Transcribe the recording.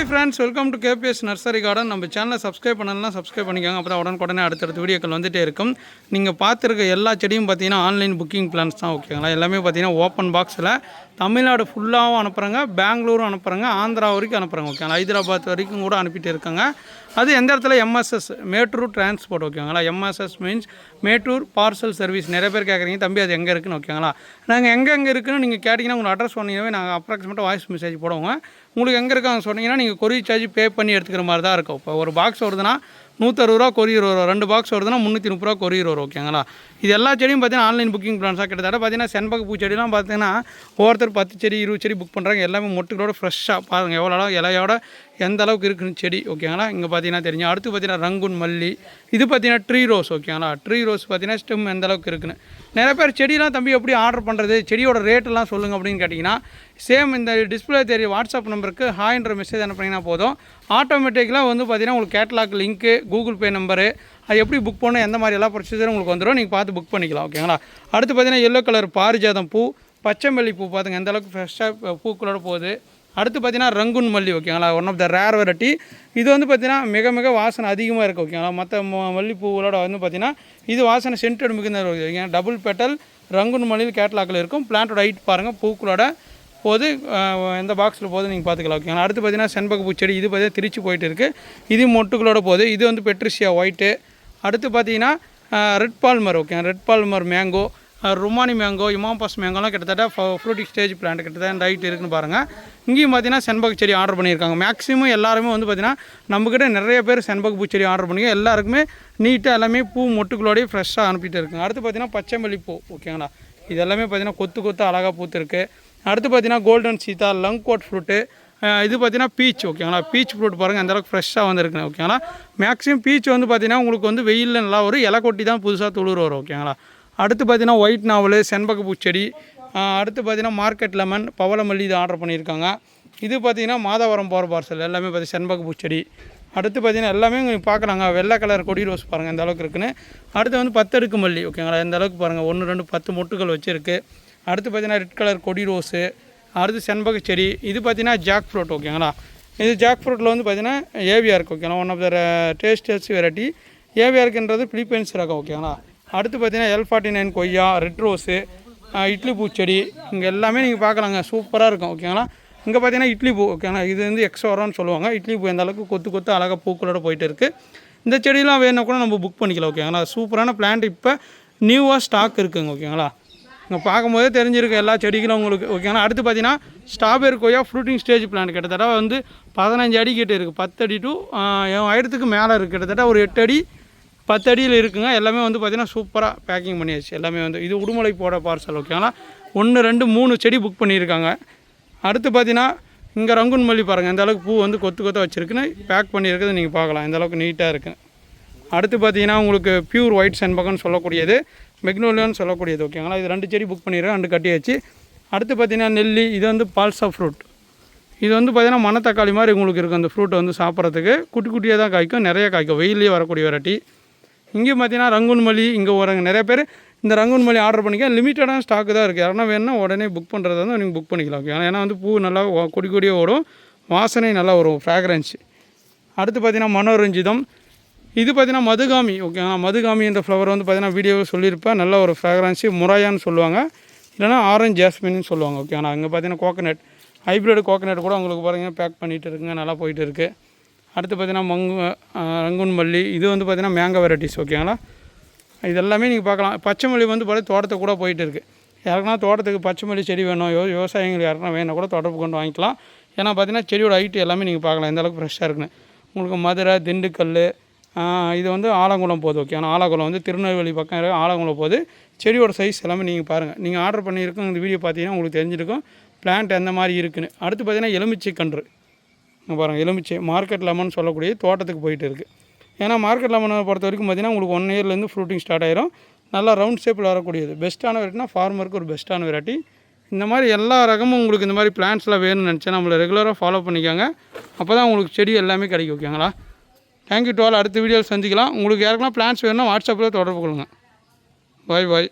Hi friends welcome to KBS nursery garden நம்ம சேனலை subscribe பண்ணலாம் சப்ஸ்கிரைப் பண்ணிக்கோங்க. அப்போ தான் உடனுக்குடனே அடுத்தடுத்த வீடியோக்கள் வந்துட்டே இருக்கும். நீங்கள் பார்த்துருக்க எல்லா செடியும் பார்த்தீங்கன்னா ஆன்லைன் புக்கிங் பிளான்ஸ் தான் ஓகேங்களா எல்லாமே பார்த்தீங்கன்னா ஓப்பன் பாக்ஸில் தமிழ்நாடு ஃபுல்லாகவும் அனுப்புகிறாங்க பெங்களூரும் அனுப்புகிறாங்க ஆந்திரா வரைக்கும் அனுப்புகிறாங்க ஓகேங்களா ஹைதராபாத் வரைக்கும் கூட அனுப்பிட்டு இருக்காங்க. அது எந்த இடத்துல? எம்எஸ்எஸ் மேட்டூர் டிரான்ஸ்போர்ட் ஓகேங்களா MSS means Mettur parcel service நிறைய பேர் கேட்குறீங்க தம்பி அது எங்கே இருக்குன்னு? ஓகேங்களா நாங்கள் எங்கே எங்கே இருக்குன்னு நீங்கள் கேட்டிங்கன்னா உங்கள் அட்ரஸ் சொன்னீங்கன்னாவே நாங்கள் அப்ராக்சிமேட்டாக வாய்ஸ் மெசேஜ் போடுவோங்க. உங்களுக்கு எங்கே இருக்காங்க சொன்னீங்கன்னா நீங்கள் கொரியர் சார்ஜ் பே பண்ணி எடுத்துக்கிற மாதிரி தான் இருக்கும். இப்போ ஒரு பாக்ஸ் வருதுன்னா நூற்றறுபது ரூபா கொரியர் வரும். ரெண்டு பாக்ஸ் வருதுன்னா முந்நூற்றி முப்பது ரூபா கொரியர் வரும் ஓகேங்களா இது எல்லா செடியும் பார்த்தீங்கன்னா ஆன்லைன் புக்கிங் பிளான்ஸாக கிட்டத்தட்ட பார்த்தீங்கன்னா செண்பக பூச்செடிலாம் பார்த்தீங்கன்னா ஒவ்வொருத்தர் பத்து செடி இருபது செடி புக் பண்ணுறாங்க எல்லாமே மொட்டுகளோட ஃப்ரெஷ்ஷாக பாருங்கள் எவ்வளோ இலையோட எந்த அளவுக்கு இருக்குன்னு செடி ஓகேங்களா இங்கே பார்த்தீங்கன்னா தெரியும். அடுத்து பார்த்தீங்கன்னா ரங்குன் மல்லி. இது பார்த்தீங்கன்னா ட்ரீ ரோஸ் ஓகேங்களா ட்ரீ ரோஸ் பார்த்தீங்கன்னா ஸ்டெம் எந்த அளவுக்கு இருக்குன்னு. நிறைய பேர் செடியெல்லாம் தம்பி எப்படி ஆர்டர் பண்ணுறது செடியோட ரேட்டெல்லாம் சொல்லுங்கள் அப்படின்னு கேட்டிங்கன்னா சேம் இந்த டிஸ்பிளே தெரிய வாட்ஸ்அப் நம்பருக்கு ஹாய்ன்ற மெசேஜ் அனுப்புனீங்கன்னா போதும். ஆட்டோமேட்டிக்கலாக வந்து பார்த்தீங்கன்னா உங்களுக்கு catalog link Google Pay number அது எப்படி புக் பண்ணணும் எந்த மாதிரி எல்லா ப்ரொசீஜரும் உங்களுக்கு வந்துடும் நீங்கள் பார்த்து புக் பண்ணிக்கலாம் ஓகேங்களா அடுத்து பார்த்தீங்கன்னா எல்லோ கலர் பாரிஜாதம் பூ பச்சைமல்லி பூ பார்த்துங்க எந்த அளவுக்கு ஃப்ரெஷ்ஷாக பூக்களோட போகுது. அடுத்து பார்த்தீங்கன்னா ரங்குன் மல்லி ஓகேங்களா one of the rare variety இது வந்து பார்த்தீங்கன்னா மிக மிக வாசனை அதிகமாக இருக்குது ஓகேங்களா மற்ற மல்லிப்பூவோட வந்து பார்த்தீங்கன்னா இது வாசனை சென்டட் மிகுந்த ஓகேங்களா டபுள் பெட்டல் ரங்குன் மல்லியில் கேட்லாக்கில் இருக்கும். பிளான்ட்டோட ஹைட் பாருங்கள் பூக்களோட போது எந்த பாக்ஸில் போகுது நீங்கள் பார்த்துக்கலாம் ஓகேங்களா அடுத்து பார்த்தீங்கன்னா செண்பக பூச்செடி இது பார்த்தீங்கன்னா திருச்சி போயிட்டு இருக்குது இது மொட்டுக்களோட போகுது இது வந்து பெட்ரிஷியா ஒயிட்டு அடுத்து பார்த்தீங்கன்னா red palmer okay red palmer mango Rumani mango இமாம்பஸ் மேங்கோலாம் கிட்டத்தட்ட ஃப்ரூட்டிக் ஸ்டேஜ் பிளான்ட் கிட்டத்தட்ட ரைட் இருக்குன்னு பாருங்கள் இங்கேயும் பார்த்தீங்கன்னா செண்பக செடி ஆர்டர் பண்ணியிருக்காங்க. மேக்ஸிமம் எல்லாருமே வந்து பார்த்தீங்கன்னா நம்மக்கிட்ட நிறைய பேர் செண்பக பூச்செடி ஆர்டர் பண்ணிங்க எல்லாருக்குமே நீட்டாக எல்லாமே பூ மொட்டுகளோடய ஃப்ரெஷ்ஷாக அனுப்பிட்டு இருக்குங்க அடுத்து பார்த்தீங்கன்னா பச்சைமல்லி பூ ஓகேங்களா இது எல்லாமே பார்த்தீங்கன்னா கொத்து கொத்து அழகாக பூத்துருக்கு. அடுத்து பார்த்தீங்கன்னா கோல்டன் சீதா லங் கோட் ஃப்ரூட்டு இது பார்த்தீங்கன்னா பீச் ஓகேங்களா பீச் ஃப்ரூட் பாருங்கள் அந்தளவுக்கு ஃப்ரெஷ்ஷாக வந்துருக்குங்க ஓகேங்களா மேக்ஸிமம் பீச் வந்து பார்த்தீங்கன்னா உங்களுக்கு வந்து வெயிலில் நல்லா வரும். இலை கொட்டி தான் புதுசாக துளிர் வரும் ஓகேங்களா அடுத்து பார்த்தீங்கன்னா ஒயிட் நாவல் செண்பக பூச்செடி அடுத்து பார்த்தீங்கன்னா மார்க்கெட் லெமன் பவளமல்லி இது ஆர்டர் பண்ணியிருக்காங்க. இது பார்த்தீங்கன்னா மாதாவரம் போகிற பார்சல் எல்லாமே பார்த்தீங்கன்னா செண்பக பூச்செடி. அடுத்து பார்த்தீங்கன்னா எல்லாமே நீங்கள் பார்க்குறாங்க. வெள்ளை கலர் கொடி ரோஸ் பாருங்கள் இந்த அளவுக்கு இருக்குன்னு. அடுத்து வந்து பத்தடுக்கு மல்லி ஓகேங்களா இந்த அளவுக்கு பாருங்கள் ஒன்று ரெண்டு பத்து மொட்டுகள் வச்சுருக்கு. அடுத்து பார்த்தீங்கன்னா ரெட் கலர் கொடி ரோஸு அடுத்து செண்பக செடி. இது பார்த்தீங்கன்னா ஜாக் ஃப்ரூட் ஓகேங்களா இது ஜாக் ஃப்ரூட்டில் வந்து பார்த்தீங்கன்னா ஏவிஆருக்கு ஓகேங்களா one of the tastiest variety ஏவிஆருக்குன்றது Philippines ரகம் ஓகேங்களா அடுத்து பார்த்தீங்கன்னா எல் ஃபார்ட்டி நைன் கொய்யா ரெட் ரோஸு இட்லி பூச்செடி இங்கே எல்லாமே நீங்கள் பார்க்கலாங்க. சூப்பராக இருக்கும் ஓகேங்களா இங்கே பார்த்தீங்கன்னா இட்லி பூ ஓகேங்களா இது வந்து எக்ஸ்ட்ரான்னு சொல்லுவாங்க. இட்லி பூ எந்த அளவுக்கு கொத்து கொத்து அழகாக பூக்களோட போயிட்டு இருக்குது இந்த செடியெலாம் வேணும்னா கூட நம்ம புக் பண்ணிக்கலாம் ஓகேங்களா சூப்பரான பிளான்ட் இப்போ நியூவாக ஸ்டாக் இருக்குங்க ஓகேங்களா இங்கே பார்க்கும்போதே தெரிஞ்சிருக்கு எல்லா செடிகளும் உங்களுக்கு ஓகேங்களா அடுத்து பார்த்தீங்கன்னா ஸ்ட்ராபெரி கொய்யா ஃப்ரூட்டிங் ஸ்டேஜ் பிளான் கிட்டத்தட்ட வந்து பதினஞ்சு அடி கிட்டே இருக்குது பத்து அடி டு ஆயிரத்துக்கு மேலே இருக்குது கிட்டத்தட்ட ஒரு எட்டு அடி பத்து அடியில் இருக்குங்க. எல்லாமே வந்து பார்த்தீங்கன்னா சூப்பராக பேக்கிங் பண்ணியாச்சு. எல்லாமே வந்து இது உடுமலை போட பார்சல் ஓகேங்களா ஒன்று ரெண்டு மூணு செடி புக் பண்ணியிருக்காங்க. அடுத்து பார்த்தீங்கன்னா இங்கே ரங்குன் மல்லி பாருங்கள் இந்த அளவுக்கு பூ வந்து கொத்து கொத்த வச்சுருக்குன்னு பேக் பண்ணியிருக்கிறது நீங்கள் பார்க்கலாம். இந்த அளவுக்கு நீட்டாக இருக்குது அடுத்து பார்த்தீங்கன்னா உங்களுக்கு பியூர் ஒயிட் செண்பகம்னு சொல்லக்கூடியது மெக்னோலியான்னு சொல்லக்கூடியது ஓகேங்களா இது ரெண்டு செடி புக் பண்ணிடுறேன் ரெண்டு கட்டியாச்சு. அடுத்து பார்த்தீங்கன்னா நெல்லி இது வந்து பால்சா ஃப்ரூட் இது வந்து பார்த்தீங்கன்னா மணத்தக்காளி மாதிரி உங்களுக்கு இருக்குது அந்த ஃப்ரூட்டை வந்து சாப்பிட்றதுக்கு குட்டி குட்டியாக தான் காய்க்கும். நிறைய காய்க்கும். வெயிலே வரக்கூடிய வெரைட்டி இங்கேயும் பார்த்தீங்கன்னா ரங்குன் மல்லி இங்கே வராங்க நிறைய பேர் இந்த ரங்குன் மல்லி ஆர்டர் பண்ணிக்க லிமிட்டடான ஸ்டாக்கு தான் இருக்குது. யாருன்னா வேணால் உடனே புக் பண்ணுறது வந்து நீங்கள் புக் பண்ணிக்கலாம். ஓகே ஏன்னா வந்து பூ நல்லா கொடி கொடியே ஓடும் வாசனை நல்லா வரும் ஃப்ராக்ரன்ஸ் அடுத்து பார்த்தீங்கன்னா மனோரஞ்சிதம். இது பார்த்தீங்கன்னா மதுகாமி. ஓகே மதுகாமி என்ற ஃப்ளவர் வந்து பார்த்தீங்கன்னா வீடியோவில் சொல்லியிருப்பேன். நல்ல ஒரு ஃப்ராக்ரன்ஸு முராயான்னு சொல்லுவாங்க. இல்லைனா ஆரஞ்ச் ஜாஸ்மின்னு சொல்லுவாங்க. ஓகே ஆனால் அங்கே பார்த்தீங்கன்னா கோகனட் ஹைப்ரிட் கோகனட் கூட உங்களுக்கு பாருங்கள் பேக் பண்ணிகிட்டு இருக்குங்க. நல்லா போயிட்டு இருக்குது அடுத்து பார்த்தீங்கன்னா மங்கு ரங்குன்மல்லி ரங்குன் மல்லி இது வந்து பார்த்தீங்கன்னா மேங்கோ வெரைட்டிஸ் ஓகேங்களா? இதெல்லாமே நீங்கள் பார்க்கலாம். பச்சை மல்லி வந்து பார்த்தா தோட்டத்தை கூட போயிட்டு இருக்குது யாருக்குன்னா தோட்டத்துக்கு பச்சை மல்லி செடி வேணும் யோ விவசாயிகள் யாருக்குன்னா வேணும் கூட தொடர்பு கொண்டு வாங்கிக்கலாம். ஏன்னா பார்த்தீங்கன்னா செடியோட ஹைட்டு எல்லாமே நீங்கள் பார்க்கலாம் எந்த அளவுக்கு ஃப்ரெஷ்ஷாக இருக்குன்னு. உங்களுக்கு மதுரை திண்டுக்கல் இது வந்து ஆலங்குளம் போகுது ஓகே. ஆனால் ஆலங்குளம் வந்து திருநெல்வேலி பக்கம் இருக்க ஆலங்குளம் போகுது. செடியோட சைஸ் எல்லாமே நீங்கள் பாருங்கள் நீங்கள் ஆர்டர் பண்ணியிருக்கோம் இந்த வீடியோ பார்த்தீங்கன்னா உங்களுக்கு தெரிஞ்சிருக்கும். பிளான்ட் எந்த மாதிரி இருக்குன்னு. அடுத்து பார்த்தீங்கன்னா எலுமிச்சை கன்று. பாருங்கள் எலுமிச்சை மார்க்கெட் லெமன் சொல்லக்கூடிய தோட்டத்துக்கு போயிட்டு இருக்குது ஏன்னா மார்க்கெட் லெமனை பொறுத்த வரைக்கும் பார்த்தீங்கன்னா உங்களுக்கு ஒன் இயர்லேருந்து ஃப்ரூட்டிங் ஸ்டார்ட் ஆயிரும். நல்லா ரவுண்ட் ஷேப்பில் வரக்கூடியது. பெஸ்ட்டான வெரைட்டினா ஃபார்மருக்கு ஒரு பெஸ்ட்டான வெரைட்டி இந்த மாதிரி எல்லா ரகமும் உங்களுக்கு இந்த மாதிரி பிளான்ஸ்லாம் வேணும்னு நினச்சா நம்மளை ரெகுலராக ஃபாலோ பண்ணிக்கோங்க. அப்போ தான் உங்களுக்கு செடி எல்லாமே கிடைக்கும் ஓகேங்களா தேங்க்யூ டுவால் அடுத்த வீடியோவில் சந்திக்கலாம். உங்களுக்கு யாருக்கெல்லாம் பிளான்ஸ் வேணும்னா வாட்ஸ்அப்பில் தொடர்பு கொள்ளுங்கள் பாய் பாய்